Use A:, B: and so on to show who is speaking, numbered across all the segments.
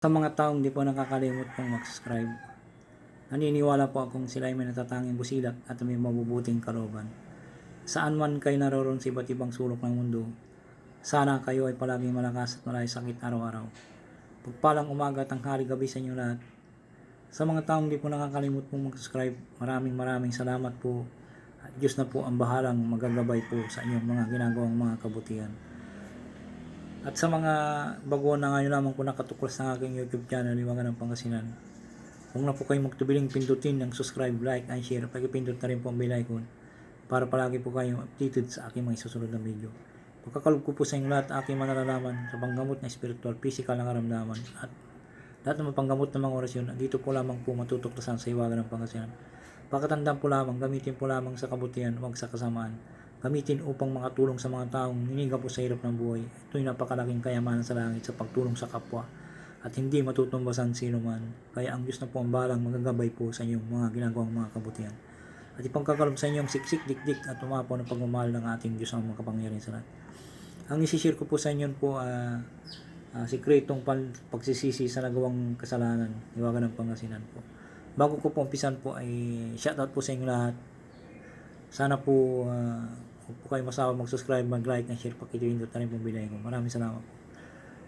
A: Sa mga taong di po nakakalimot pong mag-subscribe, naniniwala po akong sila ay may natatanging busilak at may mabubuting kalooban. Saan man kayo naroon sa iba't ibang sulok ng mundo, sana kayo ay palaging malakas at malay sakit araw-araw. Pagpalang umaga, tanghali, gabi sa inyo lahat. Sa mga taong di po nakakalimot pong mag-subscribe, maraming maraming salamat po. At Diyos na po ang bahalang magagabay po sa inyong mga ginagawang mga kabutihan. At sa mga baguhan na ngayon lamang po nakatuklas sa aking YouTube channel, Liwangan ng Pangasinan. Kung na po kayo magtubiling pindutin ng subscribe, like, and share, pakipindot na rin po ang bell icon para palagi po kayong updated sa aking mga isusunod na video. Pagkakalog ko po sa inyo lahat aking manalalaman sa panggamot na spiritual, physical na karamdaman at lahat ng mapanggamot ng mga orasyon, dito po lamang po matutuklasan sa Iwagan ng Pangasinan. Pakatandaan po lamang, gamitin po lamang sa kabutihan, huwag sa kasamaan. Gamitin upang makatulong sa mga taong hiniga po sa hirap ng buhay. Ito'y napakalaking kayamanan sa langit sa pagtulong sa kapwa at hindi matutumbasan sino man. Kaya ang Diyos na po ang balang magagabay po sa inyong mga ginagawang mga kabutihan. At ipangkakalob sa inyong siksik, dikdik at umapo ng pagmamahal ng ating Diyos ang makapangyarihan sa lahat. Ang isishare ko po sa inyo po ah ah, sikretong pan, pagsisisi sa nagawang kasalanan, iwagan ng Pangasinan po. Bago ko po umpisan po ay shoutout po sa inyo lahat. Sana po ah, huwag po kayo masawa mag-subscribe, mag-like, and share pakitindot na rin pong bilay ko. Maraming salamat po.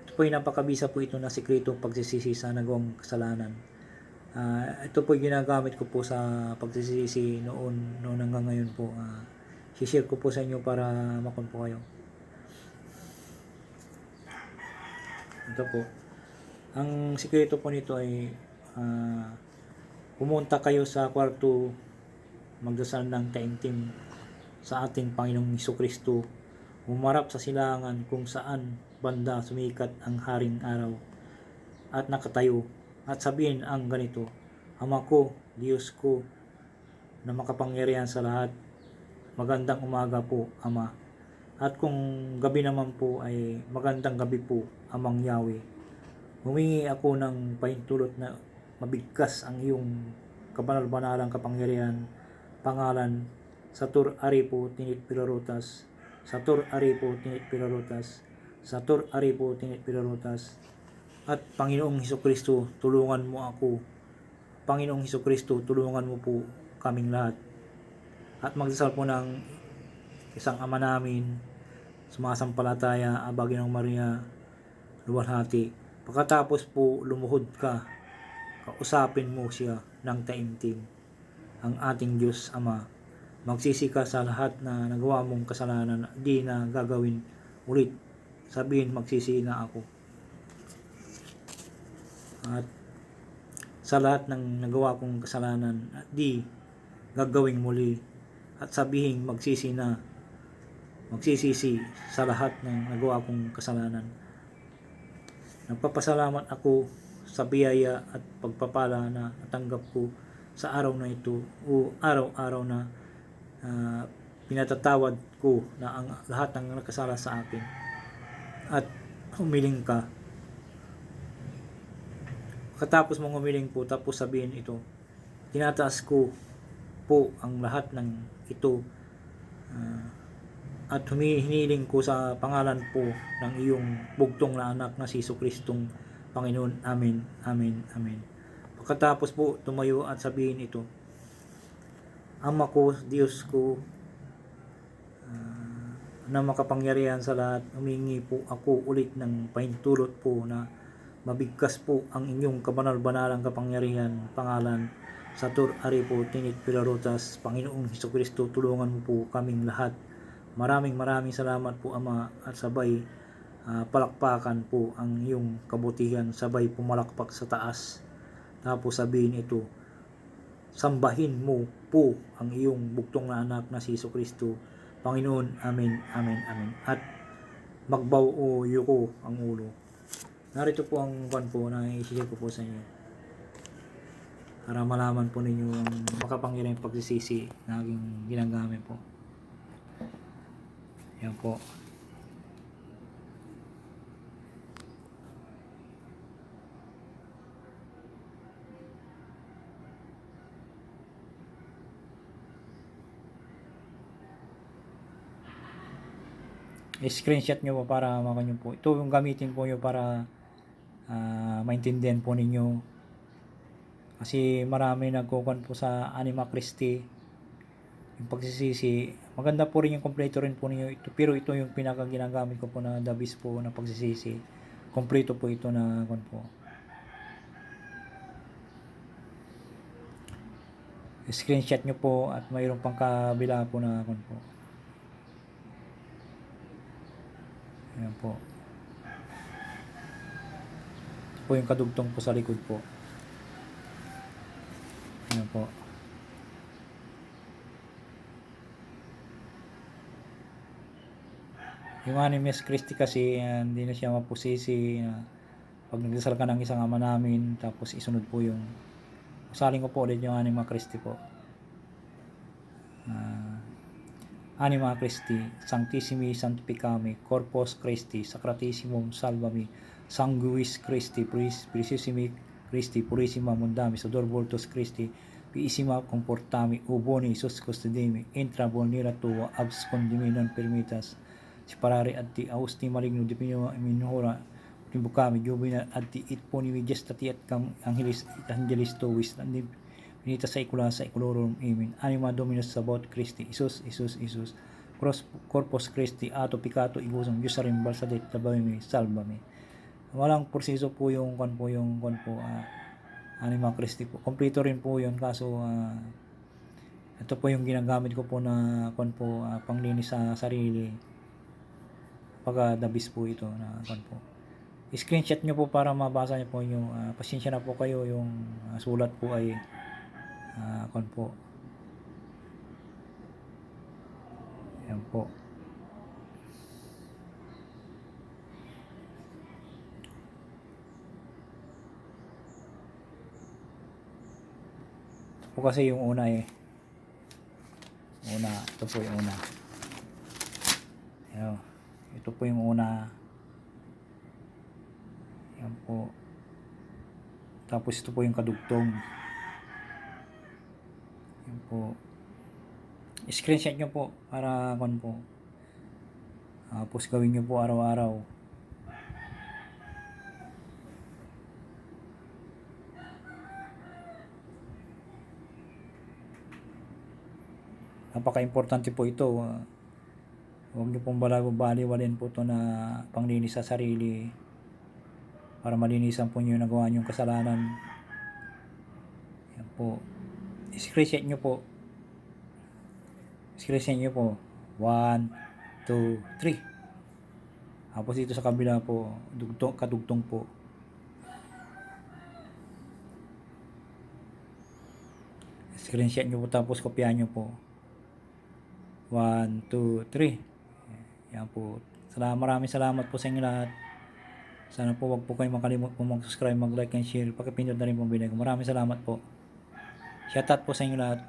A: Ito po yung napakabisa po ito na sikretong pagsisisi sa nagawang kasalanan. Ah, ito po yung ginagamit ko po sa pagsisisi noon, noon hanggang ngayon po. Uh, share ko po sa inyo para makon po kayo. Ito po. Ang sikreto po nito ay ah, pumunta kayo sa kwarto magdasal ng taimtim sa ating Panginoong Hesus Kristo humarap sa silangan kung saan banda sumikat ang haring araw at nakatayo at sabihin ang ganito Ama ko, Diyos ko na makapangyarihan sa lahat magandang umaga po Ama. At kung gabi naman po ay magandang gabi po Amang Yahweh. Humingi ako ng pahintulot na mabigkas ang iyong kabanal-banalang kapangyarihan pangalan Satur Aripo Tinit Pilarutas Satur Aripo Tinit Pilarutas Satur Aripo Tinit Pilarutas at Panginoong Hesus Kristo tulungan mo ako. Panginoong Hesus Kristo tulungan mo po kaming lahat. At magdasal po ng isang ama namin sumasampalataya abagin ng Maria luwalhati. Pagkatapos po lumuhod ka kausapin mo siya ng taimtim. Ang ating Diyos Ama. Magsisi ka sa lahat na nagawa mong kasalanan, di na gagawin ulit. Sabihin, magsisi na ako. At sa lahat ng nagawa kong kasalanan, di gagawin muli. At sabihin, magsisi na. Magsisisi sa lahat ng nagawa kong kasalanan. Nagpapasalamat ako sa biyaya at pagpapala na natanggap ko sa araw na ito o araw-araw na ah, pinatatawad ko na ang lahat ng nakasala sa akin at humiling ka katapos mong humiling po tapos sabihin ito tinataas ko po ang lahat ng ito ah, at humihiniling ko sa pangalan po ng iyong bugtong na anak na si Iso Kristong Panginoon. Amen. Amen. Amen. Pagkatapos po tumayo at sabihin ito, Ama ko, Diyos ko, ah, na makapangyarihan sa lahat, humingi po ako ulit ng pahintulot po na mabigkas po ang inyong kabanal-banalang kapangyarihan, pangalan, Satur Aripo, Tinit Pilarutas, Panginoong Hesus Kristo, tulungan mo po kaming lahat. Maraming maraming salamat po Ama at sabay ah, palakpakan po ang iyong kabutihan, sabay pumalakpak sa taas. Tapos sabihin ito, sambahin mo po ang iyong buktong na anak na si Iso Kristo. Panginoon, Amen, Amen, Amen. At magbaw o yuko ang ulo. Narito po ang kwan po na i-share ko po sa inyo. Para malaman po ninyo ang makapangyarihang pagsisisi na aking ginagamit po. Yan po. I-screenshot nyo po para makon nyo po. Ito yung gamitin po nyo para ah, maintindihan po ninyo. Kasi marami nagkukuhan po sa Anima Christi yung pagsisisi. Maganda po rin yung kompleto rin po ninyo ito. Pero ito yung pinaka ginagamit ko po na dabis po na pagsisisi. Kompleto po ito na kuhan po. Screenshot nyo po at mayroon pang kabila po na kuhan po. Ayan po. Ito po yung kadugtong po sa likod po. Ayan po. Yung Animes Christi kasi, ah, hindi na siya mapusisi. na pag nagdasal ka ng isang ama namin, tapos isunod po yung Usaling ko po ulit yung Anima Christi po. Ah, Anima Christi, Sanctissimi Sanctificami, Corpus Christi, Sacratissimum Salvami, Sanguis Christi, Pris, Prisissimi Christi, Purissima Mundami, Sodor Voltus Christi, Piissima Comportami, Uboni, Sus Custodimi, Intra Bonira Tua, Abscondimi non permitas, Separare atti austi maligno di pino minhora, Timbucami, Jubina atti it poni majestati at cam angelis angelis tovis, andi Pinita sa ikula sa ikulorum imin. Anima Dominus Sabot Christi. Isus, Isus, Isus. Cross, Corpus Christi. Ato Picato Igusong. Diyosarim Balsadet. Tabami. Salvami. Walang proseso po yung kon po yung kon po ah, Anima Christi po. Kompleto rin po yun kaso ah, ito po yung ginagamit ko po na kon po ah, panglinis sa sarili. Pagka dabis po ito na kon po. screenshot nyo po para mabasa nyo po yung ah, pasensya na po kayo yung ah, sulat po ay ah kon po. Yan po. Ito po kasi yung una eh. Una ito po yung una. Ayan, ito po yung una. Yan po. Tapos ito po yung kadugtong po. Screenshot nyo po para kon po. Tapos gawin nyo po araw-araw. Napaka-importante po ito. ah. Huwag nyo pong balago-baliwalin po ito na panglinis sa sarili para malinisan po nyo yung nagawa nyong kasalanan. Yan po screenshot nyo po. Screenshot nyo po. 1, 2, 3. Tapos dito sa kabila po, dugtong, kadugtong po. Screenshot nyo po tapos kopyahan nyo po. 1, 2, 3. Yan po. Salamat, maraming salamat po sa inyo lahat. Sana po wag po kayo makalimut po mag-subscribe, mag-like and share. Pakipindot na rin po binay ko. Maraming salamat po. Shoutout po sa inyo lahat.